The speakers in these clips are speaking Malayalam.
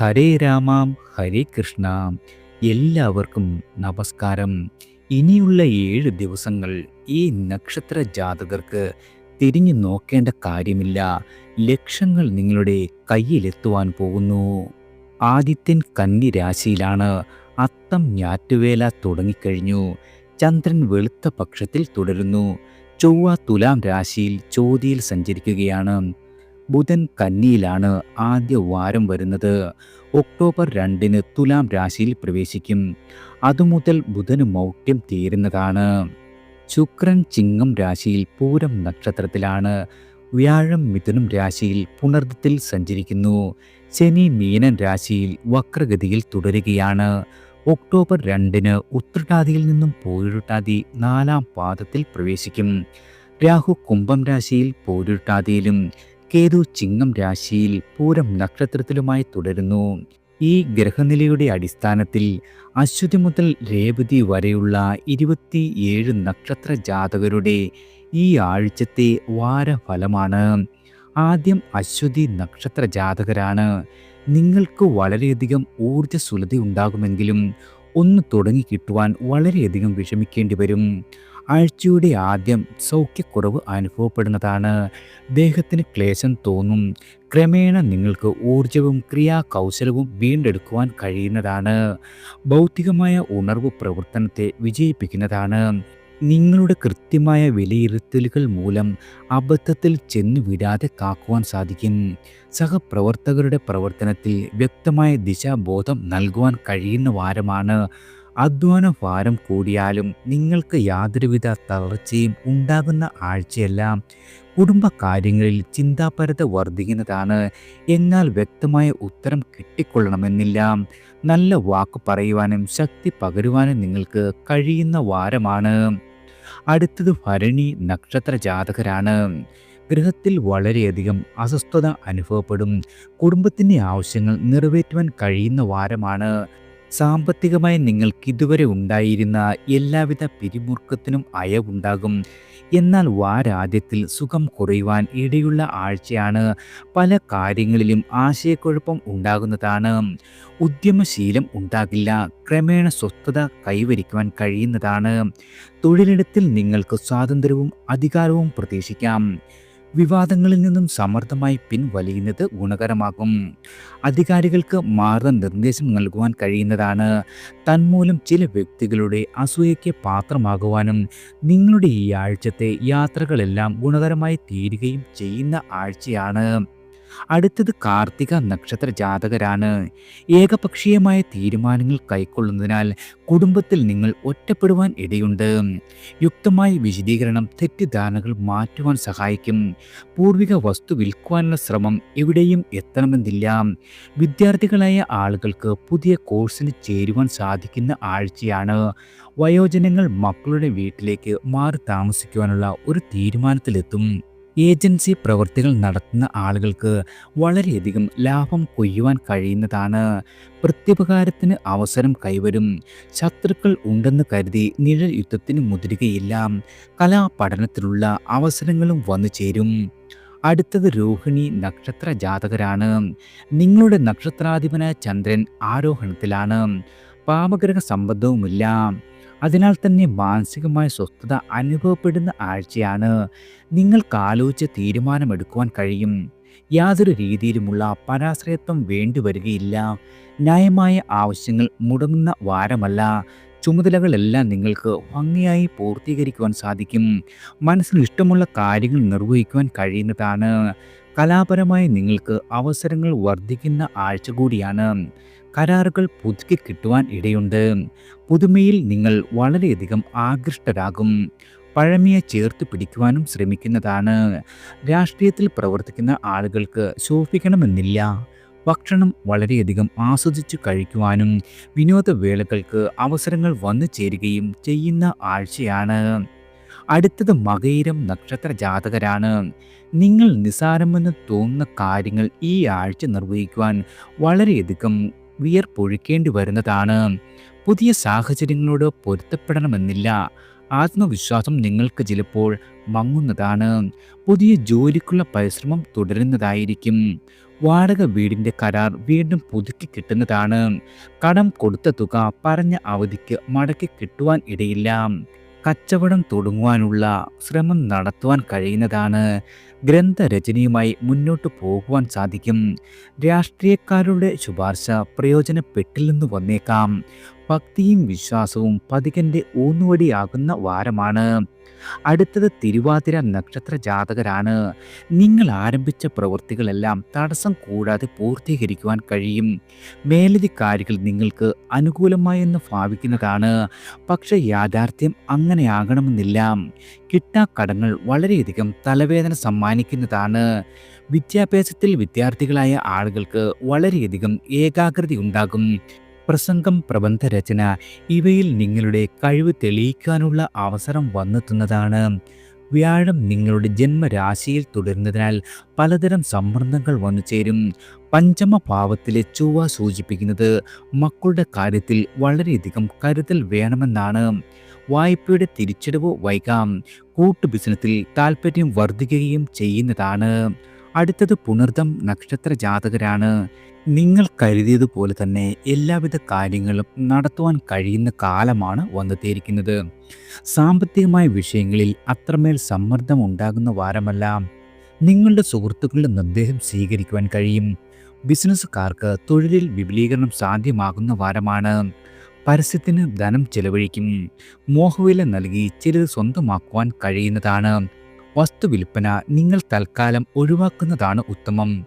ഹരേ രാമാം ഹരേ കൃഷ്ണ. എല്ലാവർക്കും നമസ്കാരം. ഇനിയുള്ള ഏഴ് ദിവസങ്ങൾ ഈ നക്ഷത്ര ജാതകർക്ക് തിരിഞ്ഞു നോക്കേണ്ട കാര്യമില്ല. ലക്ഷങ്ങൾ നിങ്ങളുടെ കയ്യിലെത്തുവാൻ പോകുന്നു. ആദിത്യൻ കന്നി രാശിയിലാണ് അത്തം ഞാറ്റുവേല തുടങ്ങിക്കഴിഞ്ഞു. ചന്ദ്രൻ വെളുത്ത പക്ഷത്തിൽ തുടരുന്നു. ചൊവ്വ തുലാം രാശിയിൽ ചോതിയിൽ സഞ്ചരിക്കുകയാണ്. ബുധൻ കന്നിയിലാണ് ആദ്യ വാരം വരുന്നത്. ഒക്ടോബർ രണ്ടിന് തുലാം രാശിയിൽ പ്രവേശിക്കും. അതുമുതൽ ബുധന് മൗഢ്യം തീരുന്നതാണ്. ശുക്രൻ ചിങ്ങം രാശിയിൽ പൂരം നക്ഷത്രത്തിലാണ്. വ്യാഴം മിഥുനം രാശിയിൽ പുനർദത്തിൽ സഞ്ചരിക്കുന്നു. ശനി മീനൻ രാശിയിൽ വക്രഗതിയിൽ തുടരുകയാണ്. ഒക്ടോബർ രണ്ടിന് ഉത്രട്ടാതിയിൽ നിന്നും പോരുട്ടാതി നാലാം പാദത്തിൽ പ്രവേശിക്കും. രാഹു കുംഭം രാശിയിൽ പോരുട്ടാതിയിലും കേതു ചിങ്ങം രാശിയിൽ പൂരം നക്ഷത്രത്തിലുമായി തുടരുന്നു. ഈ ഗ്രഹനിലയുടെ അടിസ്ഥാനത്തിൽ അശ്വതി മുതൽ രേവതി വരെയുള്ള ഇരുപത്തിയേഴ് നക്ഷത്ര ജാതകരുടെ ഈ ആഴ്ചത്തെ വാരഫലമാണ്. ആദ്യം അശ്വതി നക്ഷത്ര ജാതകരാണ്. നിങ്ങൾക്ക് വളരെയധികം ഊർജസ്വലത ഉണ്ടാകുമെങ്കിലും ഒന്ന് തുടങ്ങി കിട്ടുവാൻ വളരെയധികം വിഷമിക്കേണ്ടി വരും. ആഴ്ചയുടെ ആദ്യം സൗഖ്യക്കുറവ് അനുഭവപ്പെടുന്നതാണ്. ദേഹത്തിന് ക്ലേശം തോന്നും. ക്രമേണ നിങ്ങൾക്ക് ഊർജവും ക്രിയാകൗശലവും വീണ്ടെടുക്കുവാൻ കഴിയുന്നതാണ്. ഭൗതികമായ ഉണർവ് പ്രവർത്തനത്തെ വിജയിപ്പിക്കുന്നതാണ്. നിങ്ങളുടെ കൃത്യമായ വിലയിരുത്തലുകൾ മൂലം അബദ്ധത്തിൽ ചെന്നു വിടാതെ കാക്കുവാൻ സാധിക്കും. സഹപ്രവർത്തകരുടെ പ്രവർത്തനത്തിൽ വ്യക്തമായ ദിശാബോധം നൽകുവാൻ കഴിയുന്ന വാരമാണ്. അധ്വാന ഭാരം കൂടിയാലും നിങ്ങൾക്ക് യാതൊരുവിധ തളർച്ചയും ഉണ്ടാകുന്ന ആഴ്ചയെല്ലാം കുടുംബകാര്യങ്ങളിൽ ചിന്താപരത വർദ്ധിക്കുന്നതാണ് എന്നാൽ വ്യക്തമായ ഉത്തരം കിട്ടിക്കൊള്ളണമെന്നില്ല. നല്ല വാക്ക് പറയുവാനും ശക്തി പകരുവാനും നിങ്ങൾക്ക് കഴിയുന്ന വാരമാണ്. അടുത്തത് ഭരണി നക്ഷത്ര ജാതകരാണ്. ഗൃഹത്തിൽ വളരെയധികം അസ്വസ്ഥത അനുഭവപ്പെടും. കുടുംബത്തിന്റെ ആവശ്യങ്ങൾ നിറവേറ്റുവാൻ കഴിയുന്ന വാരമാണ്. സാമ്പത്തികമായി നിങ്ങൾക്ക് ഇതുവരെ ഉണ്ടായിരുന്ന എല്ലാവിധ പിരിമുറുക്കത്തിനും അയവുണ്ടാകും. എന്നാൽ വാരാദ്യത്തിൽ സുഖം കുറയുവാൻ ഇടയുള്ള ആഴ്ചയാണ് പല കാര്യങ്ങളിലും ആശയക്കുഴപ്പം ഉണ്ടാകുന്നതാണ്. ഉദ്യമശീലം ഉണ്ടാകില്ല ക്രമേണ സ്വസ്ഥത കൈവരിക്കുവാൻ കഴിയുന്നതാണ്. തൊഴിലിടത്തിൽ നിങ്ങൾക്ക് സ്വാതന്ത്ര്യവും അധികാരവും പ്രതീക്ഷിക്കാം. വിവാദങ്ങളിൽ നിന്നും സമർത്ഥമായി പിൻവലിയുന്നത് ഗുണകരമാകും. അധികാരികൾക്ക് മാർഗനിർദ്ദേശം നൽകുവാൻ കഴിയുന്നതാണ്. തന്മൂലം ചില വ്യക്തികളുടെ അസൂയയ്ക്ക് പാത്രമാകുവാനും നിങ്ങളുടെ ഈ ആഴ്ചത്തെ യാത്രകളെല്ലാം ഗുണകരമായി തീരുകയും ചെയ്യുന്ന ആഴ്ചയാണ്. അടുത്തത് കാർത്തിക നക്ഷത്ര ജാതകരാണ്. ഏകപക്ഷീയമായ തീരുമാനങ്ങൾ കൈക്കൊള്ളുന്നതിനാൽ കുടുംബത്തിൽ നിങ്ങൾ ഒറ്റപ്പെടുവാൻ ഇടയുണ്ട്. യുക്തമായ വിശദീകരണം തെറ്റിദ്ധാരണകൾ മാറ്റുവാൻ സഹായിക്കും. പൂർവിക വസ്തു വിൽക്കുവാനുള്ള ശ്രമം എവിടെയും എത്തണമെന്നില്ല. വിദ്യാർത്ഥികളായ ആളുകൾക്ക് പുതിയ കോഴ്സിന് ചേരുവാൻ സാധിക്കുന്ന ആഴ്ചയാണ്. വയോജനങ്ങൾ മക്കളുടെ വീട്ടിലേക്ക് മാറി താമസിക്കുവാനുള്ള ഒരു തീരുമാനത്തിലെത്തും. ഏജൻസി പ്രവൃത്തികൾ നടത്തുന്ന ആളുകൾക്ക് വളരെയധികം ലാഭം കൊയ്യുവാൻ കഴിയുന്നതാണ്. പ്രത്യുപകാരത്തിന് അവസരം കൈവരും. ശത്രുക്കൾ ഉണ്ടെന്ന് കരുതി നിഴൽ യുദ്ധത്തിന് മുതിരുകയില്ല. കലാപഠനത്തിലുള്ള അവസരങ്ങളും വന്നു ചേരും. അടുത്തത് രോഹിണി നക്ഷത്ര ജാതകരാണ്. നിങ്ങളുടെ നക്ഷത്രാധിപനായ ചന്ദ്രൻ ആരോഹണത്തിലാണ്. പാപഗ്രഹ സംബന്ധവുമില്ല അതിനാൽ തന്നെ മാനസികമായ സ്വസ്ഥത അനുഭവപ്പെടുന്ന ആഴ്ചയാണ്. നിങ്ങൾക്ക് ആലോചിച്ച് തീരുമാനമെടുക്കുവാൻ കഴിയും. യാതൊരു രീതിയിലുമുള്ള പരാശ്രയത്വം വേണ്ടിവരികയില്ല ന്യായമായ ആവശ്യങ്ങൾ മുടങ്ങുന്ന വാരമല്ല. ചുമതലകളെല്ലാം നിങ്ങൾക്ക് ഭംഗിയായി പൂർത്തീകരിക്കുവാൻ സാധിക്കും. മനസ്സിന് ഇഷ്ടമുള്ള കാര്യങ്ങൾ നിർവഹിക്കുവാൻ കഴിയുന്നതാണ്. കലാപരമായി നിങ്ങൾക്ക് അവസരങ്ങൾ വർദ്ധിക്കുന്ന ആഴ്ച കൂടിയാണ്. കരാറുകൾ പുതുക്കി കിട്ടുവാൻ ഇടയുണ്ട്. പുതുമയിൽ നിങ്ങൾ വളരെയധികം ആകൃഷ്ടരാകും. പഴമയെ ചേർത്ത് പിടിക്കുവാനും ശ്രമിക്കുന്നതാണ്. രാഷ്ട്രീയത്തിൽ പ്രവർത്തിക്കുന്ന ആളുകൾക്ക് ശോഭിക്കണമെന്നില്ല. ഭക്ഷണം വളരെയധികം ആസ്വദിച്ചു കഴിക്കുവാനും വിനോദവേളകൾക്ക് അവസരങ്ങൾ വന്നു ചേരുകയും ചെയ്യുന്ന ആഴ്ചയാണ്. അടുത്തത് മകയിരം നക്ഷത്ര ജാതകരാണ്. നിങ്ങൾ നിസാരമെന്ന് തോന്നുന്ന കാര്യങ്ങൾ ഈ ആഴ്ച നിർവഹിക്കുവാൻ വളരെയധികം വിയർപ്പൊഴുക്കേണ്ടി വരുന്നതാണ്. പുതിയ സാഹചര്യങ്ങളോട് പൊരുത്തപ്പെടണമെന്നില്ല. ആത്മവിശ്വാസം നിങ്ങൾക്ക് ചിലപ്പോൾ മങ്ങുന്നതാണ്. പുതിയ ജോലിക്കുള്ള പരിശ്രമം തുടരുന്നതായിരിക്കും. വാടക വീടിന്റെ കരാർ വീണ്ടും പുതുക്കി കിട്ടുന്നതാണ്. കടം കൊടുത്ത തുക പറഞ്ഞ അവധിക്ക് മടക്കി കിട്ടുവാൻ ഇടയില്ല. കച്ചവടം തുടങ്ങുവാനുള്ള ശ്രമം നടത്തുവാൻ കഴിയുന്നതാണ്. ഗ്രന്ഥരചനയുമായി മുന്നോട്ടു പോകുവാൻ സാധിക്കും. രാഷ്ട്രീയക്കാരുടെ ശുപാർശ പ്രയോജനപ്പെട്ടില്ലെന്ന് വന്നേക്കാം. ഭക്തിയും വിശ്വാസവും പതികന്റെ ഊന്നുവടിയാകുന്ന വാരമാണ്. അടുത്തത് തിരുവാതിര നക്ഷത്ര ജാതകരാണ്. നിങ്ങൾ ആരംഭിച്ച പ്രവൃത്തികളെല്ലാം തടസ്സം കൂടാതെ പൂർത്തീകരിക്കുവാൻ കഴിയും. മേലധികാരികൾ നിങ്ങൾക്ക് അനുകൂലമായെന്ന് ഭാവിക്കുന്നതാണ്. പക്ഷെ യാഥാർത്ഥ്യം അങ്ങനെയാകണമെന്നില്ല. കിട്ടാക്കടങ്ങൾ വളരെയധികം തലവേദന സമ്മാനിക്കുന്നതാണ്. വിദ്യാഭ്യാസത്തിൽ വിദ്യാർത്ഥികളായ ആളുകൾക്ക് വളരെയധികം ഏകാഗ്രത ഉണ്ടാകും. പ്രസംഗം പ്രബന്ധരചന ഇവയിൽ നിങ്ങളുടെ കഴിവ് തെളിയിക്കാനുള്ള അവസരം വന്നെത്തുന്നതാണ്. വ്യാഴം നിങ്ങളുടെ ജന്മരാശിയിൽ തുടരുന്നതിനാൽ പലതരം സമ്മർദ്ദങ്ങൾ വന്നു ചേരും പഞ്ചമ പാവത്തിലെ ചൊവ്വ സൂചിപ്പിക്കുന്നത് മക്കളുടെ കാര്യത്തിൽ വളരെയധികം കരുതൽ വേണമെന്നാണ്. വായ്പയുടെ തിരിച്ചടവ് വൈകാം. കൂട്ടു ബിസിനസ്സിൽ താല്പര്യം വർദ്ധിക്കുകയും ചെയ്യുന്നതാണ്. അടുത്തത് പുണർദം നക്ഷത്ര ജാതകരാണ്. നിങ്ങൾ കരുതിയതുപോലെ തന്നെ എല്ലാവിധ കാര്യങ്ങളും നടത്തുവാൻ കഴിയുന്ന കാലമാണ് വന്നെത്തിയിരിക്കുന്നത്. സാമ്പത്തികമായ വിഷയങ്ങളിൽ അത്രമേൽ സമ്മർദ്ദം ഉണ്ടാകുന്ന വാരമല്ല. നിങ്ങളുടെ സുഹൃത്തുക്കളുടെ നിർദ്ദേശം സ്വീകരിക്കുവാൻ കഴിയും. ബിസിനസ്സുകാർക്ക് തൊഴിലിൽ വിപുലീകരണം സാധ്യമാകുന്ന വാരമാണ്. പരസ്യത്തിന് ധനം ചെലവഴിക്കും. മോഹവില നൽകി ചിലത് സ്വന്തമാക്കുവാൻ കഴിയുന്നതാണ്. വസ്തുവിൽപ്പന നിങ്ങൾ തൽക്കാലം ഒഴിവാക്കുന്നതാണ് ഉത്തമം.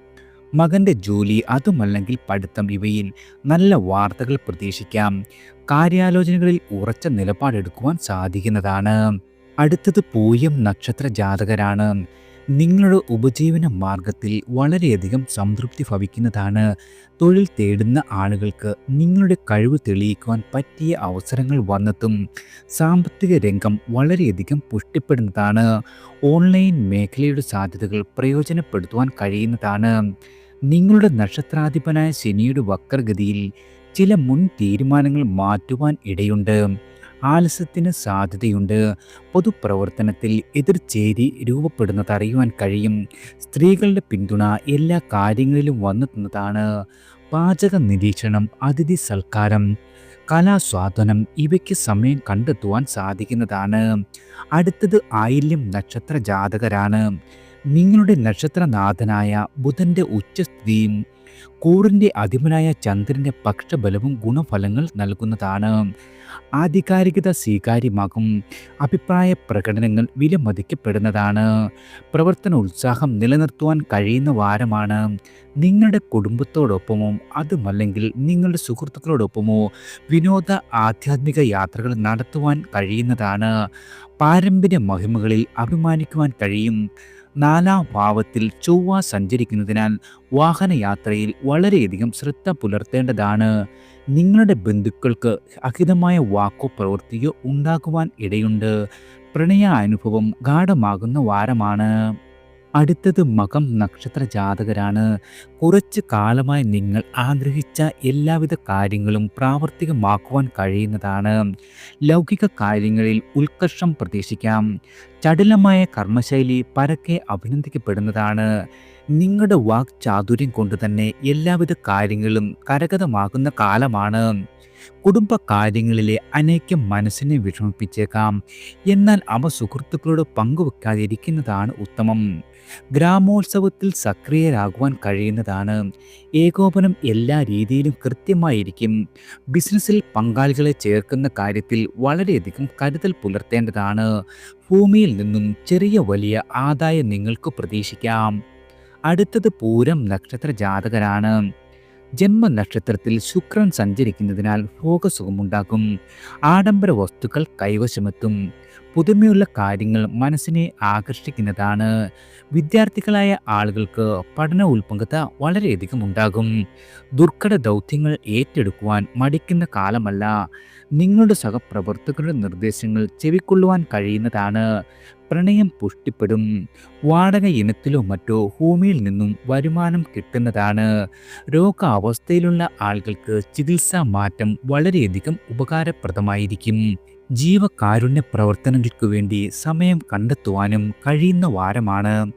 മകന്റെ ജോലി അതുമല്ലെങ്കിൽ പഠിത്തം ഇവയിൽ നല്ല വാർത്തകൾ പ്രതീക്ഷിക്കാം. കാര്യാലോചനകളിൽ ഉറച്ച നിലപാടെടുക്കുവാൻ സാധിക്കുന്നതാണ്. അടുത്തത് പൂയം നക്ഷത്ര ജാതകരാണ്. നിങ്ങളുടെ ഉപജീവന മാർഗത്തിൽ വളരെയധികം സംതൃപ്തി ഭവിക്കുന്നതാണ്. തൊഴിൽ തേടുന്ന ആളുകൾക്ക് നിങ്ങളുടെ കഴിവ് തെളിയിക്കുവാൻ പറ്റിയ അവസരങ്ങൾ വന്നെത്തും. സാമ്പത്തിക രംഗം വളരെയധികം പുഷ്ടിപ്പെടുന്നതാണ്. ഓൺലൈൻ മേഖലയുടെ സാധ്യതകൾ പ്രയോജനപ്പെടുത്തുവാൻ കഴിയുന്നതാണ്. നിങ്ങളുടെ നക്ഷത്രാധിപനായ ശനിയുടെ വക്രഗതിയിൽ ചില മുൻ തീരുമാനങ്ങൾ മാറ്റുവാൻ ഇടയുണ്ട്. ആലസ്യത്തിന് സാധ്യതയുണ്ട്. പൊതുപ്രവർത്തനത്തിൽ എതിർചേരി രൂപപ്പെടുന്നതറിയുവാൻ കഴിയും. സ്ത്രീകളുടെ പിന്തുണ എല്ലാ കാര്യങ്ങളിലും വന്നെത്തുന്നതാണ് പാചക നിരീക്ഷണം അതിഥി സൽക്കാരം കലാസ്വാദനം ഇവയ്ക്ക് സമയം കണ്ടെത്തുവാൻ സാധിക്കുന്നതാണ്. അടുത്തത് ആയില്യം നക്ഷത്ര ജാതകരാണ് നിങ്ങളുടെ നക്ഷത്രനാഥനായ ബുധന്റെ ഉച്ചസ്ഥിതിയും കൂറിന്റെ അധിപനായ ചന്ദ്രന്റെ പക്ഷബലവും ഗുണഫലങ്ങൾ നൽകുന്നതാണ്. ആധികാരികത സ്വീകാര്യമാകും. അഭിപ്രായ പ്രകടനങ്ങൾ വിലമതിക്കപ്പെടുന്നതാണ്. പ്രവർത്തന ഉത്സാഹം നിലനിർത്തുവാൻ കഴിയുന്ന വാരമാണ്. നിങ്ങളുടെ കുടുംബത്തോടൊപ്പമോ അതുമല്ലെങ്കിൽ നിങ്ങളുടെ സുഹൃത്തുക്കളോടൊപ്പമോ വിനോദ ആധ്യാത്മിക യാത്രകൾ നടത്തുവാൻ കഴിയുന്നതാണ്. പാരമ്പര്യ മഹിമകളിൽ അഭിമാനിക്കുവാൻ കഴിയും. നാലാം ഭാവത്തിൽ ചൊവ്വ സഞ്ചരിക്കുന്നതിനാൽ വാഹനയാത്രയിൽ വളരെയധികം ശ്രദ്ധ പുലർത്തേണ്ടതാണ്. നിങ്ങളുടെ ബന്ധുക്കൾക്ക് അഹിതമായ വാക്കോ പ്രവൃത്തിയോ ഉണ്ടാകുവാൻ ഇടയുണ്ട്. പ്രണയ അനുഭവം ഗാഠമാകുന്ന വാരമാണ്. അടുത്തത് മകം നക്ഷത്ര ജാതകരാണ് കുറച്ച് കാലമായി നിങ്ങൾ ആഗ്രഹിച്ച എല്ലാവിധ കാര്യങ്ങളും പ്രാവർത്തികമാക്കുവാൻ കഴിയുന്നതാണ്. ലൗകിക കാര്യങ്ങളിൽ ഉത്കർഷം പ്രതീക്ഷിക്കാം. ചടുലമായ കർമ്മശൈലി പരക്കെ അഭിനന്ദിക്കപ്പെടുന്നതാണ്. നിങ്ങളുടെ വാക് ചാതുര്യം കൊണ്ട് തന്നെ എല്ലാവിധ കാര്യങ്ങളും കരഗതമാകുന്ന കാലമാണ്. കുടുംബ കാര്യങ്ങളിലെ അനേകം മനസ്സിനെ വിഷമിപ്പിച്ചേക്കാം. എന്നാൽ അവ സുഹൃത്തുക്കളോട് പങ്കുവെക്കാതിരിക്കുന്നതാണ് ഉത്തമം. ഗ്രാമോത്സവത്തിൽ സക്രിയരാകുവാൻ കഴിയുന്നതാണ്. ഏകോപനം എല്ലാ രീതിയിലും കൃത്യമായിരിക്കും. ബിസിനസ്സിൽ പങ്കാളികളെ ചേർക്കുന്ന കാര്യത്തിൽ വളരെയധികം കരുതൽ പുലർത്തേണ്ടതാണ്. ഭൂമിയിൽ നിന്നും ചെറിയ വലിയ ആദായം നിങ്ങൾക്ക് പ്രതീക്ഷിക്കാം. അടുത്തത് പൂരം നക്ഷത്ര ജാതകരാണ്. ജന്മനക്ഷത്രത്തിൽ ശുക്രൻ സഞ്ചരിക്കുന്നതിനാൽ ഭോഗസുഖമുണ്ടാകും. ആഡംബര വസ്തുക്കൾ കൈവശമെത്തും. പുതുമയുള്ള കാര്യങ്ങൾ മനസ്സിനെ ആകർഷിക്കുന്നതാണ്. വിദ്യാർത്ഥികളായ ആളുകൾക്ക് പഠന ഉത്പങ്കത വളരെയധികം ഉണ്ടാകും. ദുർഘട ദൗത്യങ്ങൾ ഏറ്റെടുക്കുവാൻ മടിക്കുന്ന കാലമല്ല. നിങ്ങളുടെ സഹപ്രവർത്തകരുടെ നിർദ്ദേശങ്ങൾ ചെവിക്കൊള്ളുവാൻ കഴിയുന്നതാണ്. പ്രണയം പുഷ്ടിപ്പെടും. വാടക ഇനത്തിലോ മറ്റോ ഭൂമിയിൽ നിന്നും വരുമാനം കിട്ടുന്നതാണ്. രോഗാവസ്ഥയിലുള്ള ആളുകൾക്ക് ചികിത്സാ മാറ്റം വളരെയധികം ഉപകാരപ്രദമായിരിക്കും. ജീവകാരുണ്യ പ്രവർത്തനങ്ങൾക്കു വേണ്ടി സമയം കണ്ടെത്തുവാനും കഴിയുന്ന വാരമാണ്.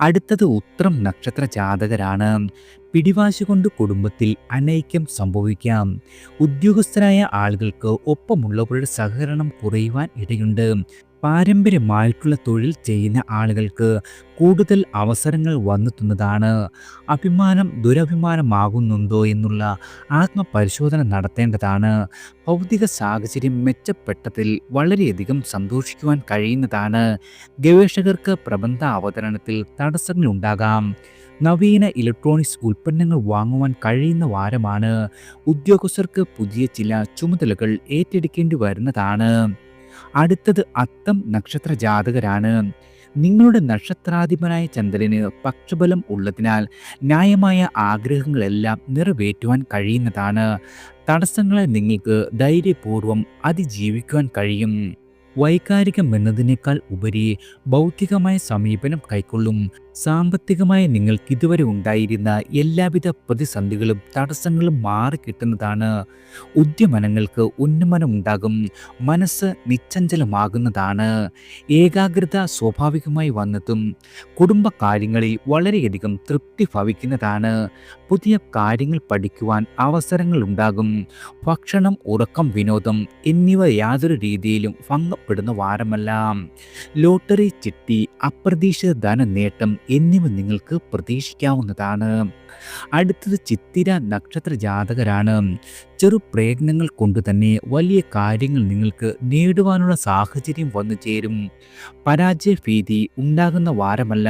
അടുത്തത് ഉത്രം നക്ഷത്ര ജാതകരാണ്. പിടിവാശി കൊണ്ട് കുടുംബത്തിൽ അനൈക്യം സംഭവിക്കാം. ഉദ്യോഗസ്ഥരായ ആളുകൾക്ക് ഒപ്പമുള്ളവരുടെ സഹകരണം കുറയുവാൻ ഇടയുണ്ട്. പാരമ്പര്യമായിട്ടുള്ള തൊഴിൽ ചെയ്യുന്ന ആളുകൾക്ക് കൂടുതൽ അവസരങ്ങൾ വന്നെത്തുന്നതാണ്. അഭിമാനം ദുരഭിമാനമാകുന്നുണ്ടോ എന്നുള്ള ആത്മപരിശോധന നടത്തേണ്ടതാണ്. ഭൗതിക സാഹചര്യം മെച്ചപ്പെട്ടതിൽ വളരെയധികം സന്തോഷിക്കുവാൻ കഴിയുന്നതാണ്. ഗവേഷകർക്ക് പ്രബന്ധ അവതരണത്തിൽ തടസ്സങ്ങളുണ്ടാകാം നവീന ഇലക്ട്രോണിക്സ് ഉൽപ്പന്നങ്ങൾ വാങ്ങുവാൻ കഴിയുന്ന വാരമാണ്. ഉദ്യോഗസ്ഥർക്ക് പുതിയ ചില ചുമതലകൾ ഏറ്റെടുക്കേണ്ടി വരുന്നതാണ്. അടുത്തത് അത്തം നക്ഷത്ര ജാതകരാണ്. നിങ്ങളുടെ നക്ഷത്രാധിപനായ ചന്ദ്രന് പക്ഷബലം ഉള്ളതിനാൽ ന്യായമായ ആഗ്രഹങ്ങളെല്ലാം നിറവേറ്റുവാൻ കഴിയുന്നതാണ്. തടസ്സങ്ങളെ നിങ്ങൾക്ക് ധൈര്യപൂർവം അതിജീവിക്കുവാൻ കഴിയും. വൈകാരികം എന്നതിനേക്കാൾ ഉപരി ഭൗതികമായ സമീപനം കൈക്കൊള്ളും. സാമ്പത്തികമായി നിങ്ങൾക്ക് ഇതുവരെ ഉണ്ടായിരുന്ന എല്ലാവിധ പ്രതിസന്ധികളും തടസ്സങ്ങളും മാറിക്കിട്ടുന്നതാണ് ഉദ്യമനങ്ങൾക്ക് ഉന്നമനം ഉണ്ടാകും മനസ്സ് നിശ്ചഞ്ചലമാകുന്നതാണ്. ഏകാഗ്രത സ്വാഭാവികമായി വന്നതും കുടുംബകാര്യങ്ങളിൽ വളരെയധികം തൃപ്തി ഭവിക്കുന്നതാണ്. പുതിയ കാര്യങ്ങൾ പഠിക്കുവാൻ അവസരങ്ങൾ ഉണ്ടാകും ഭക്ഷണം ഉറക്കം വിനോദം എന്നിവ യാതൊരു രീതിയിലും ഭംഗപ്പെടുന്ന വാരമല്ല. ലോട്ടറി ചിട്ടി അപ്രതീക്ഷിത ധന നേട്ടം എന്നിവ നിങ്ങൾക്ക് പ്രതീക്ഷിക്കാവുന്നതാണ്. അടുത്തത് ചിത്തിര നക്ഷത്ര ജാതകരാണ്. ചെറു പ്രയത്നങ്ങൾ കൊണ്ട് തന്നെ വലിയ കാര്യങ്ങൾ നിങ്ങൾക്ക് നേടുവാനുള്ള സാഹചര്യം വന്നു ചേരും. പരാജയ ഭീതി ഉണ്ടാകുന്ന വാരമല്ല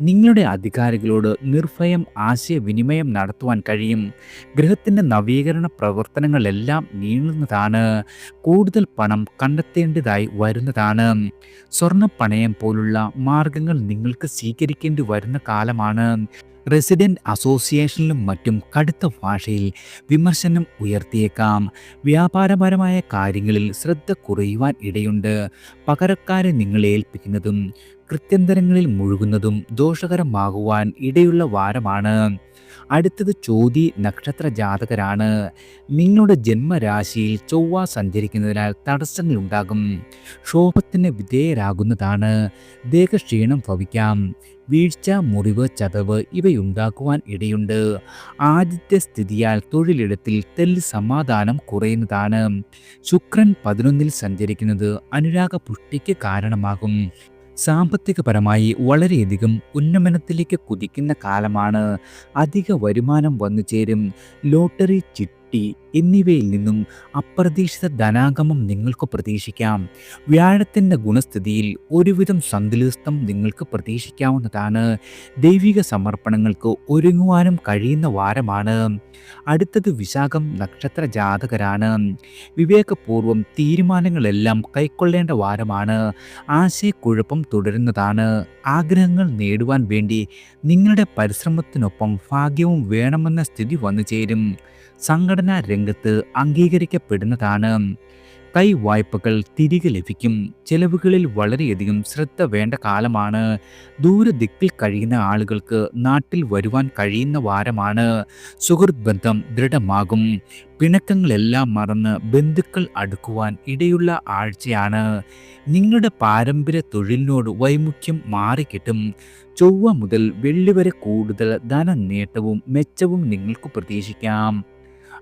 നിങ്ങളുടെ അധികാരികളോട് നിർഭയം ആശയവിനിമയം നടത്തുവാൻ കഴിയും. ഗൃഹത്തിന്റെ നവീകരണ പ്രവർത്തനങ്ങളെല്ലാം നീളുന്നതാണ്. കൂടുതൽ പണം കണ്ടെത്തേണ്ടതായി വരുന്നതാണ്. സ്വർണപ്പണയം പോലുള്ള മാർഗങ്ങൾ നിങ്ങൾക്ക് സ്വീകരിക്കേണ്ടി വരുന്ന കാലമാണ്. റെസിഡന്റ് അസോസിയേഷനിലും മറ്റും കടുത്ത ഭാഷയിൽ വിമർശനം ഉയർത്തിയേക്കാം. വ്യാപാരപരമായ കാര്യങ്ങളിൽ ശ്രദ്ധ കുറയുവാൻ ഇടയുണ്ട്. പകരക്കാരെ നിങ്ങളെ ഏൽപ്പിക്കുന്നതും കൃത്യന്തരങ്ങളിൽ മുഴുകുന്നതും ദോഷകരമാകുവാൻ ഇടയുള്ള വാരമാണ്. അടുത്തത് ചോതി നക്ഷത്ര ജാതകരാണ്. നിങ്ങളുടെ ജന്മരാശിയിൽ ചൊവ്വ സഞ്ചരിക്കുന്നതിനാൽ തടസ്സങ്ങൾ ഉണ്ടാകും. ക്ഷോഭത്തിന് വിധേയരാകുന്നതാണ്. ദേഹക്ഷീണം ഭവിക്കാം. വീഴ്ച മുറിവ് ചതവ് ഇവയുണ്ടാക്കുവാൻ ഇടയുണ്ട്. ആദ്യത്തെ സ്ഥിതിയാൽ തൊഴിലിടത്തിൽ തെല്ല് സമാധാനം കുറയുന്നതാണ്. ശുക്രൻ പതിനൊന്നിൽ സഞ്ചരിക്കുന്നത് അനുരാഗ പുഷ്ടിക്ക് കാരണമാകും. സാമ്പത്തികപരമായി വളരെയധികം ഉന്നമനത്തിലേക്ക് കുതിക്കുന്ന കാലമാണ് അധിക വരുമാനം വന്നു ചേരും ലോട്ടറി ചിട്ടി എന്നിവയിൽ നിന്നും അപ്രതീക്ഷിത ധനാഗമം നിങ്ങൾക്ക് പ്രതീക്ഷിക്കാം. വ്യാഴത്തിന്റെ ഗുണസ്ഥിതിയിൽ ഒരുവിധം സന്തുലിതം നിങ്ങൾക്ക് പ്രതീക്ഷിക്കാവുന്നതാണ്. ദൈവിക സമർപ്പണങ്ങൾക്ക് ഒരുങ്ങുവാനും കഴിയുന്ന വാരമാണ്. അടുത്തത് വിശാഖം നക്ഷത്ര ജാതകരാണ്. വിവേകപൂർവം തീരുമാനങ്ങളെല്ലാം കൈക്കൊള്ളേണ്ട വാരമാണ്. ആശയക്കുഴപ്പം തുടരുന്നതാണ്. ആഗ്രഹങ്ങൾ നേടുവാൻ വേണ്ടി നിങ്ങളുടെ പരിശ്രമത്തിനൊപ്പം ഭാഗ്യവും വേണമെന്ന സ്ഥിതി വന്നു ചേരും സംഘടനാ രംഗത്ത് അംഗീകരിക്കപ്പെടുന്നതാണ്. കൈ വായ്പകൾ തിരികെ ലഭിക്കും. ചെലവുകളിൽ വളരെയധികം ശ്രദ്ധ വേണ്ട കാലമാണ്. ദൂരദിക്കിൽ കഴിയുന്ന ആളുകൾക്ക് നാട്ടിൽ വരുവാൻ കഴിയുന്ന വാരമാണ്. സുഹൃത്ത് ബന്ധം ദൃഢമാകും. പിണക്കങ്ങളെല്ലാം മറന്ന് ബന്ധുക്കൾ അടുക്കുവാൻ ഇടയുള്ള ആഴ്ചയാണ്. നിങ്ങളുടെ പാരമ്പര്യ തൊഴിലിനോട് വൈമുഖ്യം മാറിക്കിട്ടും. ചൊവ്വ മുതൽ വെള്ളി വരെ കൂടുതൽ ധനനേട്ടവും മെച്ചവും നിങ്ങൾക്ക് പ്രതീക്ഷിക്കാം.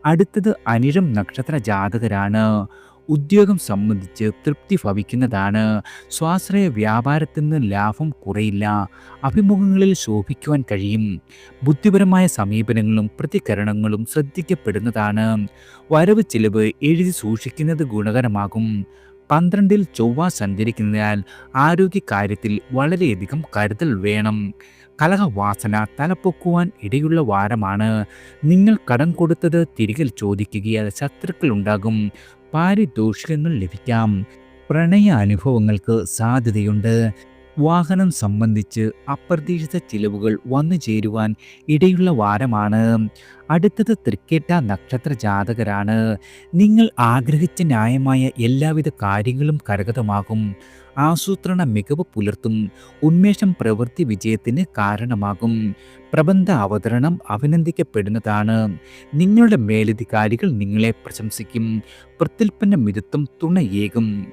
അടുത്തത് അനിഴം നക്ഷത്ര ജാതകരാണ്. ഉദ്യോഗം സംബന്ധിച്ച് തൃപ്തി ഭവിക്കുന്നതാണ്. സ്വാശ്രയ വ്യാപാരത്തിൽ നിന്ന് ലാഭം കുറയില്ല. അഭിമുഖങ്ങളിൽ ശോഭിക്കുവാൻ കഴിയും. ബുദ്ധിപരമായ സമീപനങ്ങളും പ്രതികരണങ്ങളും ശ്രദ്ധിക്കപ്പെടുന്നതാണ്. വരവ് ചിലവ് എഴുതി സൂക്ഷിക്കുന്നത് ഗുണകരമാകും. പന്ത്രണ്ടിൽ ചൊവ്വ സഞ്ചരിക്കുന്നതിനാൽ ആരോഗ്യകാര്യത്തിൽ വളരെയധികം കരുതൽ വേണം. കലഹവാസന തലപ്പൊക്കുവാൻ ഇടയുള്ള വാരമാണ്. നിങ്ങൾ കടം കൊടുത്തത് തിരികെ ചോദിക്കുകയാൽ ശത്രുക്കൾ ഉണ്ടാകും. പാരിതോഷികങ്ങൾ ലഭിക്കാം. പ്രണയ അനുഭവങ്ങൾക്ക് സാധ്യതയുണ്ട്. വാഹനം സംബന്ധിച്ച് അപ്രതീക്ഷിത ചിലവുകൾ വന്നു ചേരുവാൻ ഇടയുള്ള വാരമാണ്. അടുത്തത് തൃക്കേട്ട നക്ഷത്ര ജാതകരാണ്. നിങ്ങൾ ആഗ്രഹിച്ച ന്യായമായ എല്ലാവിധ കാര്യങ്ങളും കരഗതമാകും. ആസൂത്രണ മികവ് പുലർത്തും. ഉന്മേഷം പ്രവൃത്തി വിജയത്തിന് കാരണമാകും. പ്രബന്ധ അവതരണം അഭിനന്ദിക്കപ്പെടുന്നതാണ്. നിങ്ങളുടെ മേലധികാരികൾ നിങ്ങളെ പ്രശംസിക്കും. പ്രത്യുൽപ്പന്ന മിതത്വം തുണയേകും.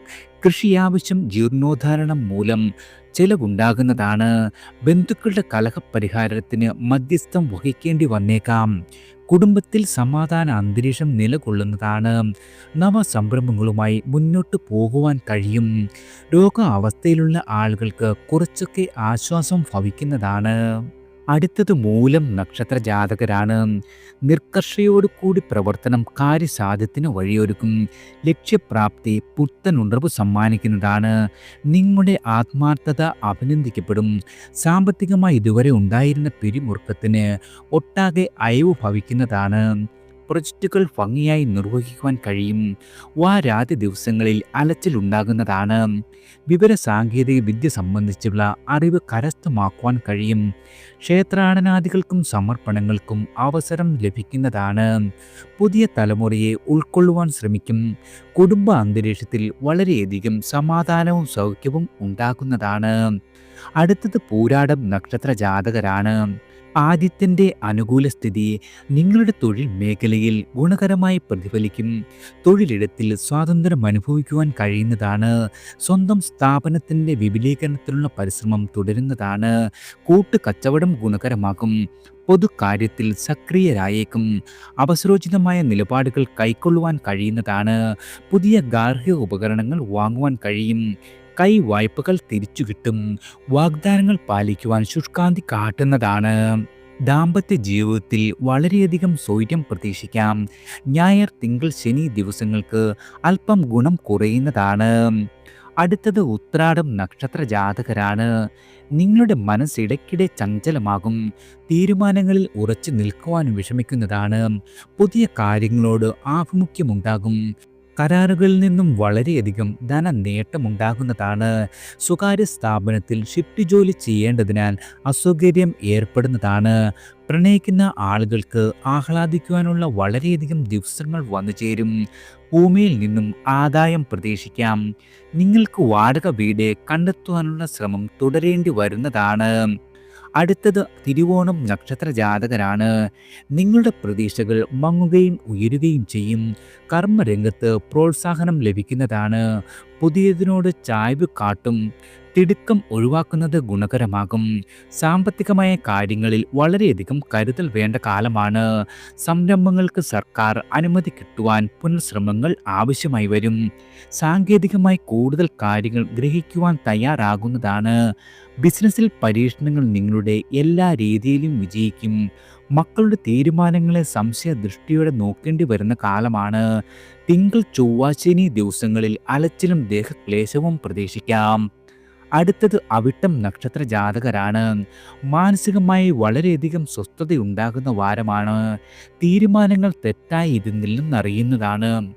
കൃഷി ആവശ്യം ജീർണോദ്ധാരണം മൂലം ചെലവുണ്ടാകുന്നതാണ്. ബന്ധുക്കളുടെ കലഹപരിഹാരത്തിന് മധ്യസ്ഥം വഹിക്കേണ്ടി വന്നേക്കാം. കുടുംബത്തിൽ സമാധാന അന്തരീക്ഷം നിലകൊള്ളുന്നതാണ്. നവസംരംഭങ്ങളുമായി മുന്നോട്ട് പോകുവാൻ കഴിയും. രോഗാവസ്ഥയിലുള്ള ആളുകൾക്ക് കുറച്ചൊക്കെ ആശ്വാസം ഭവിക്കുന്നതാണ്. അടുത്തത് മൂലം നക്ഷത്ര ജാതകരാണ് കൂടി പ്രവർത്തനം കാര്യസാധ്യത്തിന് വഴിയൊരുക്കും. ലക്ഷ്യപ്രാപ്തി പുത്തനുണർവ് സമ്മാനിക്കുന്നതാണ്. നിങ്ങളുടെ ആത്മാർത്ഥത അഭിനന്ദിക്കപ്പെടും. സാമ്പത്തികമായി ഇതുവരെ ഉണ്ടായിരുന്ന പിരിമുറുക്കത്തിന് ഒട്ടാകെ അയവ് ഭവിക്കുന്നതാണ് പ്രൊജക്റ്റുകൾ ഭംഗിയായി നിർവഹിക്കുവാൻ കഴിയും. വാരാദ്യ ദിവസങ്ങളിൽ അലച്ചിലുണ്ടാകുന്നതാണ് വിവര സാങ്കേതിക വിദ്യ സംബന്ധിച്ചുള്ള അറിവ് കരസ്ഥമാക്കുവാൻ കഴിയും. ക്ഷേത്രാടനാദികൾക്കും സമർപ്പണങ്ങൾക്കും അവസരം ലഭിക്കുന്നതാണ്. പുതിയ തലമുറയെ ഉൾക്കൊള്ളുവാൻ ശ്രമിക്കും. കുടുംബ അന്തരീക്ഷത്തിൽ വളരെയധികം സമാധാനവും സൗഖ്യവും ഉണ്ടാകുന്നതാണ്. അടുത്തത് പൂരാടം നക്ഷത്ര ജാതകരാണ്. ആദ്യത്തിന്റെ അനുകൂല സ്ഥിതി നിങ്ങളുടെ തൊഴിൽ മേഖലയിൽ ഗുണകരമായി പ്രതിഫലിക്കും. തൊഴിലിടത്തിൽ സ്വാതന്ത്ര്യം അനുഭവിക്കുവാൻ കഴിയുന്നതാണ്. സ്വന്തം സ്ഥാപനത്തിന്റെ വിപുലീകരണത്തിനുള്ള പരിശ്രമം തുടരുന്നതാണ്. കൂട്ടുകച്ചവടം ഗുണകരമാകും. പൊതുകാര്യത്തിൽ സക്രിയരായേക്കും. അവസരോചിതമായ നിലപാടുകൾ കൈക്കൊള്ളുവാൻ കഴിയുന്നതാണ്. പുതിയ ഗാർഹിക ഉപകരണങ്ങൾ വാങ്ങുവാൻ കഴിയും. കൈ വായ്പകൾ തിരിച്ചു കിട്ടും. വാഗ്ദാനങ്ങൾ പാലിക്കുവാൻ ശുഷ്കാന്തി കാട്ടുന്നതാണ്. ദാമ്പത്യ ജീവിതത്തിൽ വളരെയധികം സ്വൈര്യം പ്രതീക്ഷിക്കാം. ഞായർ തിങ്കൾ ശനി ദിവസങ്ങൾക്ക് അല്പം ഗുണം കുറയുന്നതാണ്. അടുത്തത് ഉത്രാടം നക്ഷത്ര ജാതകരാണ്. നിങ്ങളുടെ മനസ്സിടയ്ക്കിടെ ചഞ്ചലമാകും. തീരുമാനങ്ങളിൽ ഉറച്ചു നിൽക്കുവാൻ വിഷമിക്കുന്നതാണ്. പുതിയ കാര്യങ്ങളോട് ആഭിമുഖ്യമുണ്ടാകും. കരാറുകളിൽ നിന്നും വളരെയധികം ധന നേട്ടമുണ്ടാകുന്നതാണ് സ്വകാര്യ സ്ഥാപനത്തിൽ ഷിഫ്റ്റ് ജോലി ചെയ്യേണ്ടതിനാൽ അസൗകര്യം ഏർപ്പെടുന്നതാണ്. പ്രണയിക്കുന്ന ആളുകൾക്ക് ആഹ്ലാദിക്കുവാനുള്ള വളരെയധികം ദിവസങ്ങൾ വന്നു ചേരും. ഭൂമിയിൽ നിന്നും ആദായം പ്രതീക്ഷിക്കാം. നിങ്ങൾക്ക് വാടക വീട് കണ്ടെത്തുവാനുള്ള ശ്രമം തുടരേണ്ടി വരുന്നതാണ്. അടുത്തത് തിരുവോണം നക്ഷത്ര ജാതകരാണ് നിങ്ങളുടെ പ്രതീക്ഷകൾ മങ്ങുകയും ഉയരുകയും ചെയ്യും. കർമ്മരംഗത്ത് പ്രോത്സാഹനം ലഭിക്കുന്നതാണ്. പുതിയതിനോട് ചായ്വ് കാട്ടും. തിടുക്കം ഒഴിവാക്കുന്നത് ഗുണകരമാകും. സാമ്പത്തികമായ കാര്യങ്ങളിൽ വളരെയധികം കരുതൽ വേണ്ട കാലമാണ്. സംരംഭങ്ങൾക്ക് സർക്കാർ അനുമതി കിട്ടുവാൻ പുനഃശ്രമങ്ങൾ ആവശ്യമായി വരും. സാങ്കേതികമായി കൂടുതൽ കാര്യങ്ങൾ ഗ്രഹിക്കുവാൻ തയ്യാറാകുന്നതാണ്. ബിസിനസ്സിൽ പരീക്ഷണങ്ങൾ നിങ്ങളുടെ എല്ലാ രീതിയിലും വിജയിക്കും. മക്കളുടെ തീരുമാനങ്ങളെ സംശയദൃഷ്ടിയോടെ നോക്കേണ്ടി വരുന്ന കാലമാണ്. തിങ്കൾ ചൊവ്വാശനി ദിവസങ്ങളിൽ അലച്ചിലും ദേഹക്ലേശവും പ്രതീക്ഷിക്കാം. അടുത്തത് അവിട്ടം നക്ഷത്ര ജാതകരാണ്. മാനസികമായി വളരെയധികം സ്വസ്ഥതയുണ്ടാകുന്ന വാരമാണ്. തീരുമാനങ്ങൾ തെറ്റായി ഇരുന്നില്ലെന്നറിയുന്നതാണ്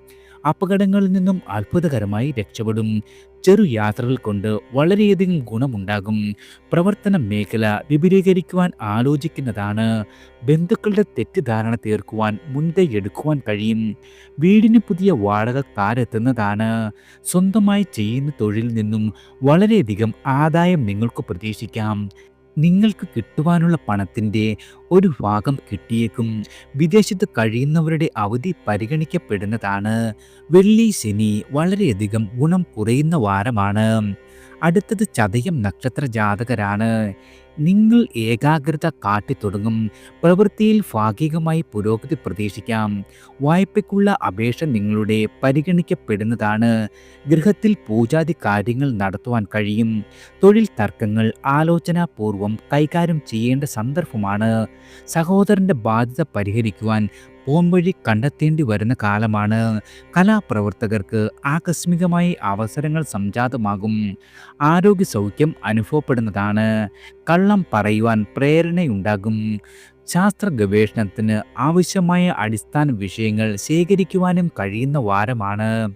അപകടങ്ങളിൽ നിന്നും അത്ഭുതകരമായി രക്ഷപ്പെടും. ചെറു യാത്രകൾ കൊണ്ട് വളരെയധികം ഗുണമുണ്ടാകും. പ്രവർത്തന മേഖല വിപുലീകരിക്കുവാൻ ആലോചിക്കുന്നതാണ്. ബന്ധുക്കളുടെ തെറ്റിദ്ധാരണ തീർക്കുവാൻ മുൻകൈ എടുക്കുവാൻ കഴിയും. വീടിന് പുതിയ വാടക താരെത്തുന്നതാണ് സ്വന്തമായി ചെയ്യുന്ന തൊഴിലിൽ നിന്നും വളരെയധികം ആദായം നിങ്ങൾക്ക് പ്രതീക്ഷിക്കാം. നിങ്ങൾക്ക് കിട്ടുവാനുള്ള പണത്തിന്റെ ഒരു ഭാഗം കിട്ടിയേക്കും. വിദേശത്ത് കഴിയുന്നവരുടെ അവധി പരിഗണിക്കപ്പെടുന്നതാണ്. വെള്ളി ശനി വളരെയധികം ഗുണം കുറയുന്ന വാരമാണ്. അടുത്തത് ചതയം നക്ഷത്ര ജാതകരാണ് നിങ്ങൾ ഏകാഗ്രത കാട്ടിത്തുടങ്ങും പ്രവൃത്തിയിൽ ഭാഗികമായി പുരോഗതി പ്രതീക്ഷിക്കാം. വായ്പയ്ക്കുള്ള അപേക്ഷ നിങ്ങളുടെ പരിഗണിക്കപ്പെടുന്നതാണ്. ഗൃഹത്തിൽ പൂജാതി കാര്യങ്ങൾ നടത്തുവാൻ കഴിയും. തൊഴിൽ തർക്കങ്ങൾ ആലോചനാപൂർവം കൈകാര്യം ചെയ്യേണ്ട സന്ദർഭമാണ്. സഹോദരന്റെ ബാധ്യത പരിഹരിക്കുവാൻ പോംവഴി കണ്ടെത്തേണ്ടി വരുന്ന കാലമാണ്. കലാപ്രവർത്തകർക്ക് ആകസ്മികമായി അവസരങ്ങൾ സംജാതമാകും. ആരോഗ്യ സൗഖ്യം അനുഭവപ്പെടുന്നതാണ്. കള്ളം പറയുവാൻ പ്രേരണയുണ്ടാകും. ശാസ്ത്ര ഗവേഷണത്തിന് ആവശ്യമായ അടിസ്ഥാന വിഷയങ്ങൾ ശേഖരിക്കുവാനും കഴിയുന്ന വാരമാണ്.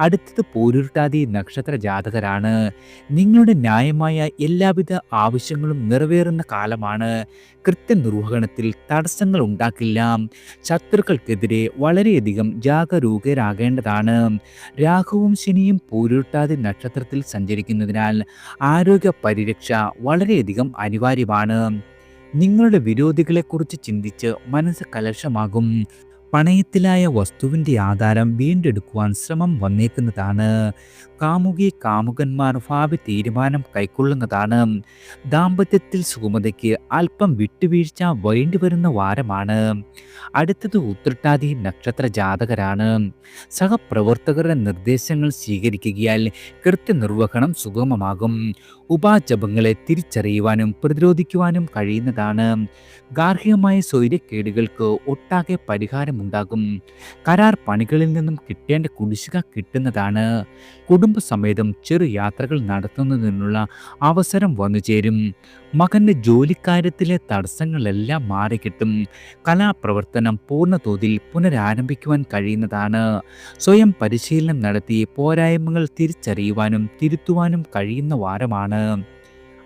അടുത്തത് പോരുരുട്ടാതി നക്ഷത്ര ജാതകരാണ്. നിങ്ങളുടെ ന്യായമായ എല്ലാവിധ ആവശ്യങ്ങളും നിറവേറുന്ന കാലമാണ്. കൃത്യനിർവഹണത്തിൽ തടസ്സങ്ങൾ ഉണ്ടാക്കില്ല ശത്രുക്കൾക്കെതിരെ വളരെയധികം ജാഗരൂകരാകേണ്ടതാണ്. രാഹുവും ശനിയും പോരുരുട്ടാതി നക്ഷത്രത്തിൽ സഞ്ചരിക്കുന്നതിനാൽ ആരോഗ്യ പരിരക്ഷ വളരെയധികം അനിവാര്യമാണ്. നിങ്ങളുടെ വിരോധികളെക്കുറിച്ച് ചിന്തിച്ച് മനസ്സ് കലശമാകും. പണയത്തിലായ വസ്തുവിന്റെ ആധാരം വീണ്ടെടുക്കുവാൻ ശ്രമം വന്നേക്കുന്നതാണ്. കാമുകി കാമുകന്മാർ ഭാവി തീരുമാനം കൈക്കൊള്ളുന്നതാണ്. ദാമ്പത്യത്തിൽ സുഗമതയ്ക്ക് അല്പം വിട്ടുവീഴ്ച വേണ്ടിവരുന്ന വാരമാണ്. അടുത്തത് ഉത്രട്ടാതി നക്ഷത്ര ജാതകരാണ്. സഹപ്രവർത്തകരുടെ നിർദ്ദേശങ്ങൾ സ്വീകരിക്കുകയാൽ കൃത്യനിർവഹണം സുഗമമാകും. ഉപാജപങ്ങളെ തിരിച്ചറിയുവാനും പ്രതിരോധിക്കുവാനും കഴിയുന്നതാണ്. ഗാർഹികമായ സ്വൈര്യക്കേടുകൾക്ക് ഒട്ടാകെ പരിഹാരമുണ്ടാകും കരാർ പണികളിൽ നിന്നും കിട്ടേണ്ട കുടിശ്ശിക കിട്ടുന്നതാണ്. കുടുംബസമേതം ചെറു യാത്രകൾ നടത്തുന്നതിനുള്ള അവസരം വന്നു ചേരും മകന്റെ ജോലിക്കാര്യത്തിലെ തടസ്സങ്ങളെല്ലാം മാറിക്കിട്ടും. കലാപ്രവർത്തനം പൂർണതോതിൽ പുനരാരംഭിക്കുവാൻ കഴിയുന്നതാണ്. സ്വയം പരിശീലനം നടത്തി പോരായ്മകൾ തിരിച്ചറിയുവാനും തിരുത്തുവാനും കഴിയുന്ന വാരമാണ്.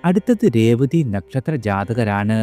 അടുത്തത് രേവതി നക്ഷത്ര ജാതകരാണ്.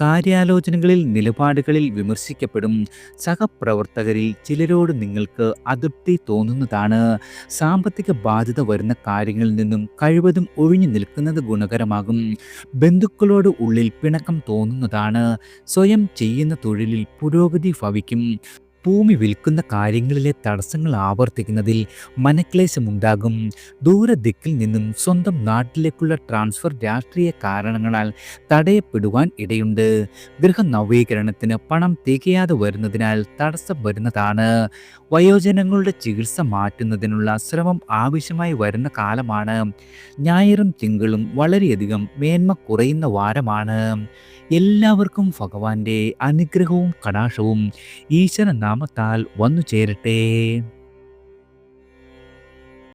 കാര്യാലോചനകളിൽ നിലപാടുകളിൽ വിമർശിക്കപ്പെടും. സഹപ്രവർത്തകരിൽ ചിലരോട് നിങ്ങൾക്ക് അതൃപ്തി തോന്നുന്നതാണ്. സാമ്പത്തിക ബാധ്യത വരുന്ന കാര്യങ്ങളിൽ നിന്നും കഴിവതും ഒഴിഞ്ഞു നിൽക്കുന്നത് ഗുണകരമാകും. ബന്ധുക്കളോട് ഉള്ളിൽ പിണക്കം തോന്നുന്നതാണ്. സ്വയം ചെയ്യുന്ന തൊഴിലിൽ പുരോഗതി ഭവിക്കും. ഭൂമി വിൽക്കുന്ന കാര്യങ്ങളിലെ തടസ്സങ്ങൾ ആവർത്തിക്കുന്നതിൽ മനക്ലേശമുണ്ടാകും. ദൂരദിക്കിൽ നിന്നും സ്വന്തം നാട്ടിലേക്കുള്ള ട്രാൻസ്ഫർ രാഷ്ട്രീയ കാരണങ്ങളാൽ തടയപ്പെടുവാൻ ഇടയുണ്ട്. ഗൃഹ ഗൃഹനവീകരണത്തിന് പണം തികയാതെ വരുന്നതിനാൽ തടസ്സം വരുന്നതാണ്. വയോജനങ്ങളുടെ ചികിത്സ മാറ്റുന്നതിനുള്ള ശ്രമം ആവശ്യമായി വരുന്ന കാലമാണ്. ഞായറും തിങ്കളും വളരെയധികം മേന്മ കുറയുന്ന വാരമാണ്. എല്ലാവർക്കും ഭഗവാന്റെ അനുഗ്രഹവും കടാക്ഷവും ഈശ്വര നാമത്താൽ വന്നു ചേരട്ടെ